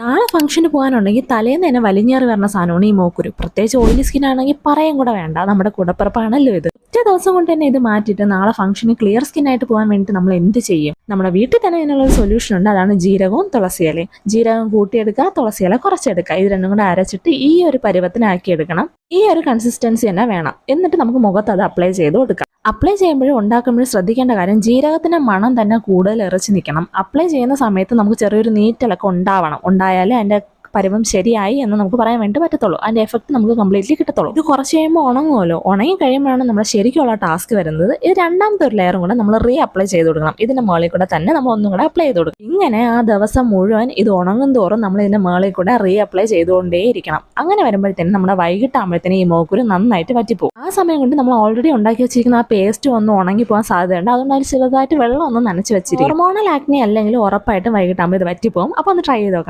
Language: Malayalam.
നാളെ ഫംഗ്ഷന് പോകാനുണ്ടെങ്കിൽ തലേന്ന് തന്നെ വലിഞ്ഞേറി വരുന്ന സാധനമാണ് ഈ മോക്കുരു. പ്രത്യേകിച്ച് ഓയിലി സ്കിൻ ആണെങ്കിൽ പറയാൻ കൂടെ വേണ്ട. നമ്മുടെ കൂടപ്പിറപ്പാണല്ലോ ഇത്. ഒറ്റ ദിവസം കൊണ്ട് തന്നെ ഇത് മാറ്റിയിട്ട് നാളെ ഫംഗ്ഷന് ക്ലിയർ സ്കിൻ ആയിട്ട് പോകാൻ വേണ്ടിയിട്ട് നമ്മൾ എന്ത് ചെയ്യും? നമ്മുടെ വീട്ടിൽ തന്നെ ഇതിനുള്ള ഒരു സൊല്യൂഷൻ ഉണ്ട്. അതാണ് ജീരകവും തുളസിയിലയും ജീരകം കൂട്ടിയെടുക്കുക തുളസിയില കുറച്ചെടുക്കുക. ഇത് രണ്ടും കൂടെ അരച്ചിട്ട് ഈ ഒരു പരുവത്തിനാക്കി എടുക്കണം. ഈ ഒരു കൺസിസ്റ്റൻസി തന്നെ വേണം. എന്നിട്ട് നമുക്ക് മുഖത്ത് അത് അപ്ലൈ ചെയ്ത് കൊടുക്കാം. അപ്ലൈ ചെയ്യുമ്പോഴും ഉണ്ടാക്കുമ്പോഴും ശ്രദ്ധിക്കേണ്ട കാര്യം ജീരകത്തിന്റെ മണം തന്നെ കൂടുതൽ ഇറച്ചി നിൽക്കണം. അപ്ലൈ ചെയ്യുന്ന സമയത്ത് നമുക്ക് ചെറിയൊരു നീറ്റലൊക്കെ ഉണ്ടാവണം. ഉണ്ടായാലേ അതിന്റെ പരുവം ശരിയായി എന്ന് നമുക്ക് പറയാൻ വേണ്ടി പറ്റത്തുള്ളൂ. അതിന്റെ എഫക്റ്റ് നമുക്ക് കംപ്ലീറ്റ്ലി കിട്ടത്തുള്ളൂ. ഇത് കുറച്ച് കഴിയുമ്പോൾ ഉണങ്ങുമല്ലോ. ഉണങ്ങി കഴിയുമ്പോഴാണ് നമ്മുടെ ശരിക്കുള്ള ടാസ്ക് വരുന്നത്. ഇത് രണ്ടാമത്തെ ഒരു ലെയറും കൂടെ നമ്മൾ റീ അപ്ലൈ ചെയ്ത് കൊടുക്കണം. ഇതിന്റെ മുകളിൽ കൂടെ തന്നെ നമ്മൾ ഒന്നും കൂടെ അപ്ലൈ ചെയ്ത് കൊടുക്കും ഇങ്ങനെ ആ ദിവസം മുഴുവൻ ഇത് ഉണങ്ങും തോറും നമ്മൾ ഇതിന്റെ മുകളിൽ കൂടെ റീ അപ്ലൈ ചെയ്തുകൊണ്ടേയിരിക്കണം. അങ്ങനെ വരുമ്പോഴത്തേനും നമ്മുടെ വൈകിട്ടാകുമ്പോഴത്തേനും ഈ മോക്കുരു നന്നായിട്ട് പറ്റിപ്പോകും ആ സമയം കൊണ്ട് നമ്മൾ ഓൾറെഡി ഉണ്ടാക്കി വെച്ചിരിക്കുന്ന ആ പേസ്റ്റ് ഒന്ന് ഉണങ്ങി പോകാൻ സാധ്യതയുണ്ട്. അതുകൊണ്ട് അതിൽ ചെറുതായിട്ട് വെള്ളം ഒന്ന് നനച്ച് വെച്ചിരിക്കും. ഹോർമോണൽ ആക്നി അല്ലെങ്കിൽ ഉറപ്പായിട്ടും വൈകിട്ടാകുമ്പോൾ ഇത് പറ്റിപ്പോകും അപ്പോൾ ഒന്ന് ട്രൈ ചെയ്ത് നോക്കണം.